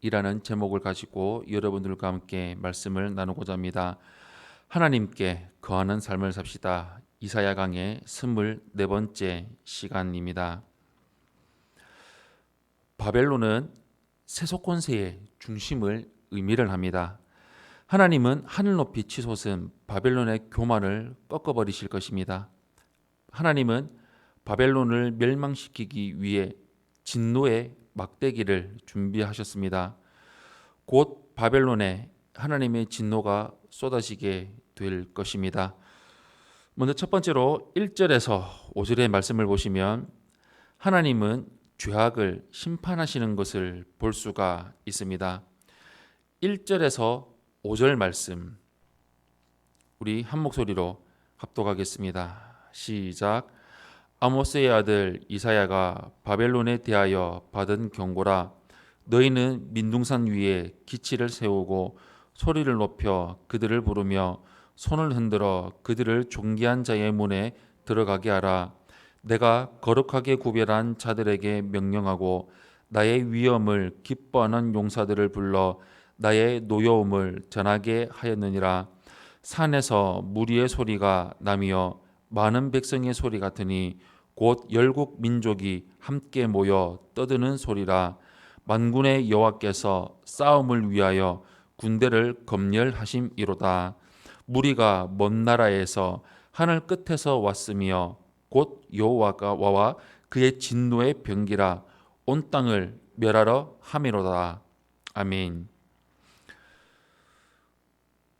이라는 제목을 가지고 여러분들과 함께 말씀을 나누고자 합니다. 하나님께 거하는 삶을 삽시다. 이사야 강의 24번째 시간입니다. 바벨론은 세속 권세의 중심을 의미를 합니다. 하나님은 하늘 높이 치솟은 바벨론의 교만을 꺾어버리실 것입니다. 하나님은 바벨론을 멸망시키기 위해 진노의 막대기를 준비하셨습니다. 곧 바벨론에 하나님의 진노가 쏟아지게 될 것입니다. 먼저 첫 번째로 1절에서 5절의 말씀을 보시면 하나님은 죄악을 심판하시는 것을 볼 수가 있습니다. 1절에서 5절 말씀 우리 한 목소리로 합독하겠습니다. 시작 아모스의 아들 이사야가 바벨론에 대하여 받은 경고라 너희는 민둥산 위에 기치를 세우고 소리를 높여 그들을 부르며 손을 흔들어 그들을 존귀한 자의 문에 들어가게 하라. 내가 거룩하게 구별한 자들에게 명령하고 나의 위엄을 기뻐하는 용사들을 불러 나의 노여움을 전하게 하였느니라. 산에서 무리의 소리가 나며 많은 백성의 소리 같으니 곧 열국 민족이 함께 모여 떠드는 소리라 만군의 여호와께서 싸움을 위하여 군대를 검열하심이로다 무리가 먼 나라에서 하늘 끝에서 왔으며 곧 여호와가 와와 그의 진노의 병기라 온 땅을 멸하러 함이로다 아멘.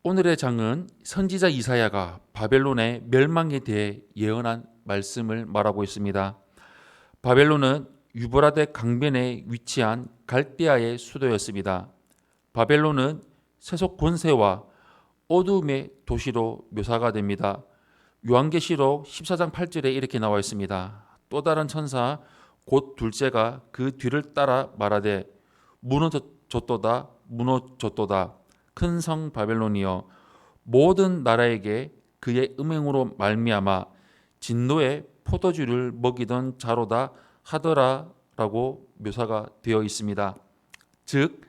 오늘의 장은 선지자 이사야가 바벨론의 멸망에 대해 예언한 말씀을 말하고 있습니다. 바벨론은 유브라데 강변에 위치한 갈대아의 수도였습니다. 바벨론은 세속 권세와 어둠의 도시로 묘사가 됩니다. 요한계시록 14장 8절에 이렇게 나와 있습니다. 또 다른 천사 곧 둘째가 그 뒤를 따라 말하되 무너졌도다 무너졌도다 큰 성 바벨론이여 모든 나라에게 그의 음행으로 말미암아 진노의 포도주를 먹이던 자로다 하더라라고 묘사가 되어 있습니다. 즉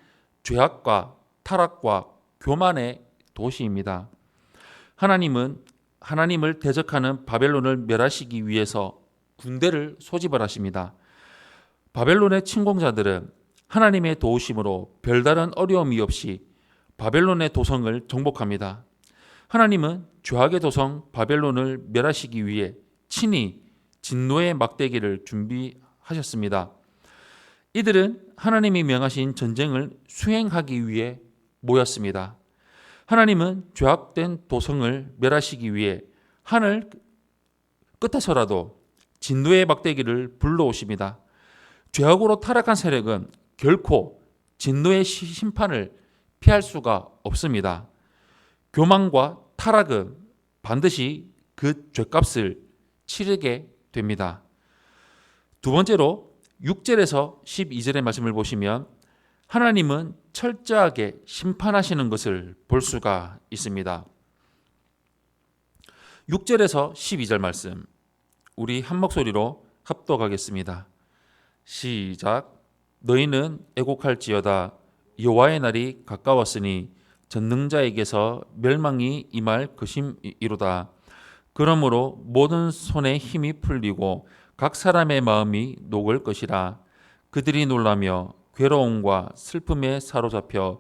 죄악과 타락과 교만의 도시입니다. 하나님은 하나님을 대적하는 바벨론을 멸하시기 위해서 군대를 소집을 하십니다. 바벨론의 침공자들은 하나님의 도우심으로 별다른 어려움이 없이 바벨론의 도성을 정복합니다. 하나님은 죄악의 도성 바벨론을 멸하시기 위해 친히 진노의 막대기를 준비하셨습니다. 이들은 하나님이 명하신 전쟁을 수행하기 위해 모였습니다. 하나님은 죄악된 도성을 멸하시기 위해 하늘 끝에서라도 진노의 막대기를 불러오십니다. 죄악으로 타락한 세력은 결코 진노의 심판을 피할 수가 없습니다. 교만과 타락은 반드시 그 죄값을 치르게 됩니다. 두 번째로 6절에서 12절의 말씀을 보시면 하나님은 철저하게 심판하시는 것을 볼 수가 있습니다. 6절에서 12절 말씀 우리 한 목소리로 합독하겠습니다. 시작 너희는 애곡할지어다 여호와의 날이 가까웠으니 전능자에게서 멸망이 임할 것임이로다. 그러므로 모든 손에 힘이 풀리고 각 사람의 마음이 녹을 것이라. 그들이 놀라며 괴로움과 슬픔에 사로잡혀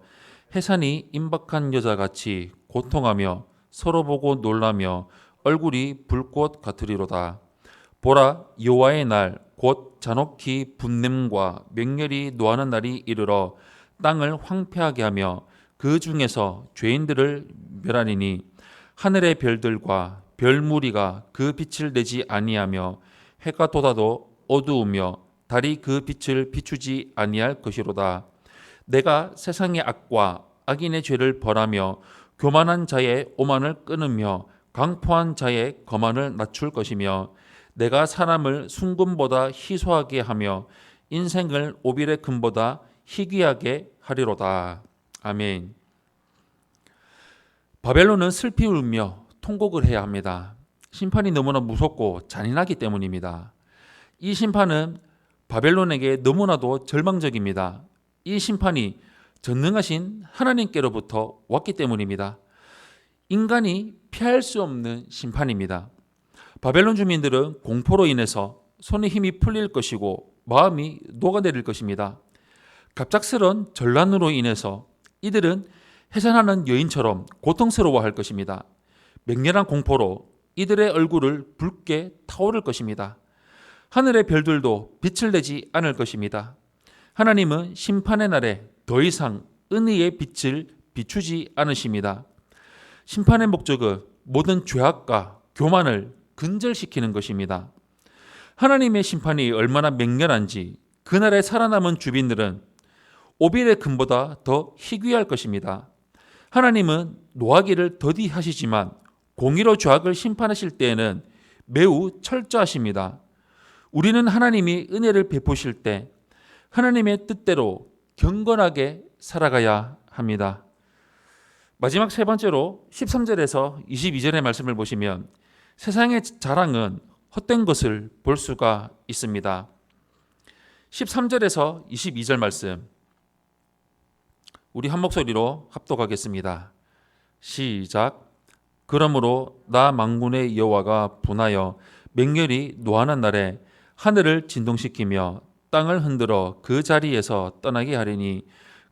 해산이 임박한 여자같이 고통하며 서로 보고 놀라며 얼굴이 불꽃 같으리로다. 보라 여호와의 날 곧 잔혹히 분냄과 맹렬히 노하는 날이 이르러 땅을 황폐하게 하며 그 중에서 죄인들을 멸하니니 하늘의 별들과 별무리가 그 빛을 내지 아니하며 해가 돋아도 어두우며 달이 그 빛을 비추지 아니할 것이로다. 내가 세상의 악과 악인의 죄를 벌하며 교만한 자의 오만을 끊으며 강포한 자의 거만을 낮출 것이며 내가 사람을 순금보다 희소하게 하며 인생을 오빌의 금보다 희귀하게 하리로다. 아멘. 바벨론은 슬피 울며 통곡을 해야 합니다. 심판이 너무나 무섭고 잔인하기 때문입니다. 이 심판은 바벨론에게 너무나도 절망적입니다. 이 심판이 전능하신 하나님께로부터 왔기 때문입니다. 인간이 피할 수 없는 심판입니다. 바벨론 주민들은 공포로 인해서 손에 힘이 풀릴 것이고 마음이 녹아내릴 것입니다. 갑작스런 전란으로 인해서 이들은 해산하는 여인처럼 고통스러워할 것입니다. 맹렬한 공포로 이들의 얼굴을 붉게 타오를 것입니다. 하늘의 별들도 빛을 내지 않을 것입니다. 하나님은 심판의 날에 더 이상 은혜의 빛을 비추지 않으십니다. 심판의 목적은 모든 죄악과 교만을 근절시키는 것입니다. 하나님의 심판이 얼마나 맹렬한지 그날에 살아남은 주민들은 오빌의 금보다 더 희귀할 것입니다. 하나님은 노하기를 더디하시지만 공의로 죄악을 심판하실 때에는 매우 철저하십니다. 우리는 하나님이 은혜를 베푸실 때 하나님의 뜻대로 경건하게 살아가야 합니다. 마지막 세 번째로 13절에서 22절의 말씀을 보시면 세상의 자랑은 헛된 것을 볼 수가 있습니다. 13절에서 22절 말씀 우리 한 목소리로 합독하겠습니다. 시작. 그러므로 나 망군의 여호와가 분하여 맹렬히 노하는 날에 하늘을 진동시키며 땅을 흔들어 그 자리에서 떠나게 하리니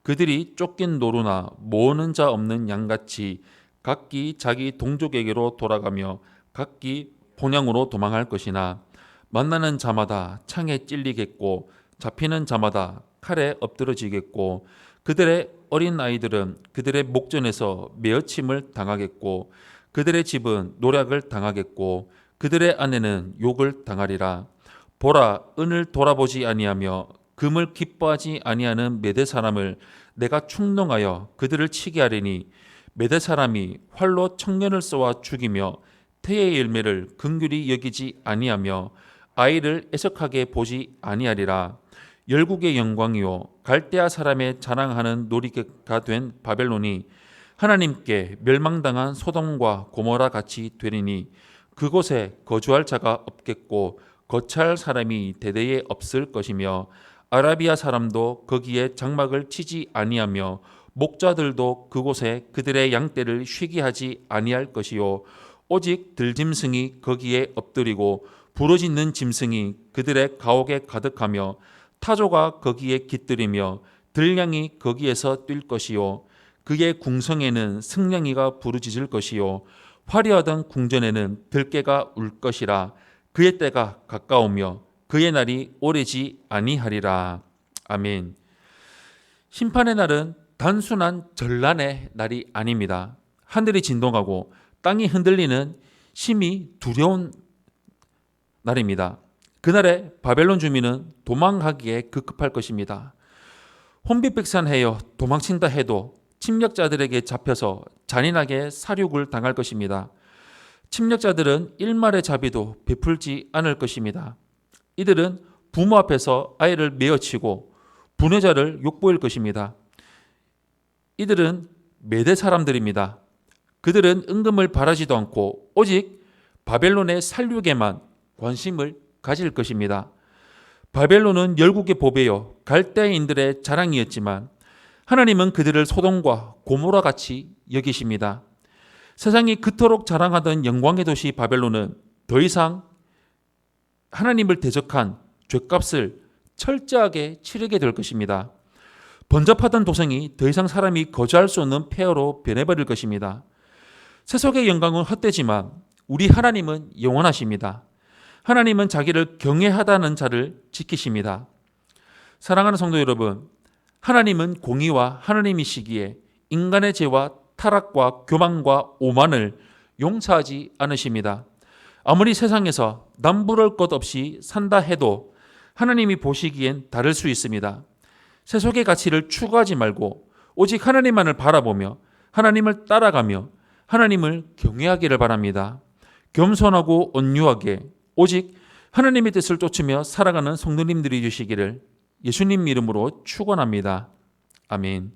그들이 쫓긴 노루나 모으는 자 없는 양같이 각기 자기 동족에게로 돌아가며 각기 본향으로 도망할 것이나 만나는 자마다 창에 찔리겠고 잡히는 자마다 칼에 엎드러지겠고 그들의 어린 아이들은 그들의 목전에서 메어침을 당하겠고 그들의 집은 노략을 당하겠고 그들의 아내는 욕을 당하리라. 보라 은을 돌아보지 아니하며 금을 기뻐하지 아니하는 메대 사람을 내가 충동하여 그들을 치게 하리니 메대 사람이 활로 청년을 쏘아 죽이며 태의 열매를 긍휼히 여기지 아니하며 아이를 애석하게 보지 아니하리라. 열국의 영광이요 갈대아 사람의 자랑하는 놀이가 된 바벨론이 하나님께 멸망당한 소돔과 고모라 같이 되리니 그곳에 거주할 자가 없겠고 거처할 사람이 대대에 없을 것이며 아라비아 사람도 거기에 장막을 치지 아니하며 목자들도 그곳에 그들의 양떼를 쉬게 하지 아니할 것이요. 오직 들짐승이 거기에 엎드리고 부러지는 짐승이 그들의 가옥에 가득하며 타조가 거기에 깃들이며 들량이 거기에서 뛸 것이요 그의 궁성에는 승냥이가 부르짖을 것이요. 화려하던 궁전에는 들깨가 울 것이라. 그의 때가 가까우며 그의 날이 오래지 아니하리라. 아멘. 심판의 날은 단순한 전란의 날이 아닙니다. 하늘이 진동하고 땅이 흔들리는 심히 두려운 날입니다. 그날에 바벨론 주민은 도망하기에 급급할 것입니다. 혼비백산해여 도망친다 해도 침략자들에게 잡혀서 잔인하게 사륙을 당할 것입니다. 침략자들은 일말의 자비도 베풀지 않을 것입니다. 이들은 부모 앞에서 아이를 메어치고 분해자를 욕보일 것입니다. 이들은 메대 사람들입니다. 그들은 은금을 바라지도 않고 오직 바벨론의 살육에만 관심을 가질 것입니다. 바벨론은 열국의 보배요 갈대인들의 자랑이었지만 하나님은 그들을 소돔과 고모라 같이 여기십니다. 세상이 그토록 자랑하던 영광의 도시 바벨론은 더 이상 하나님을 대적한 죄값을 철저하게 치르게 될 것입니다. 번잡하던 도성이 더 이상 사람이 거주할 수 없는 폐허로 변해버릴 것입니다. 세속의 영광은 헛되지만 우리 하나님은 영원하십니다. 하나님은 자기를 경외하다는 자를 지키십니다. 사랑하는 성도 여러분, 하나님은 공의와 하나님이시기에 인간의 죄와 타락과 교만과 오만을 용서하지 않으십니다. 아무리 세상에서 남부럴 것 없이 산다 해도 하나님이 보시기엔 다를 수 있습니다. 세속의 가치를 추구하지 말고 오직 하나님만을 바라보며 하나님을 따라가며 하나님을 경외하기를 바랍니다. 겸손하고 온유하게 오직 하나님의 뜻을 쫓으며 살아가는 성도님들이 주시기를 예수님 이름으로 축원합니다. 아멘.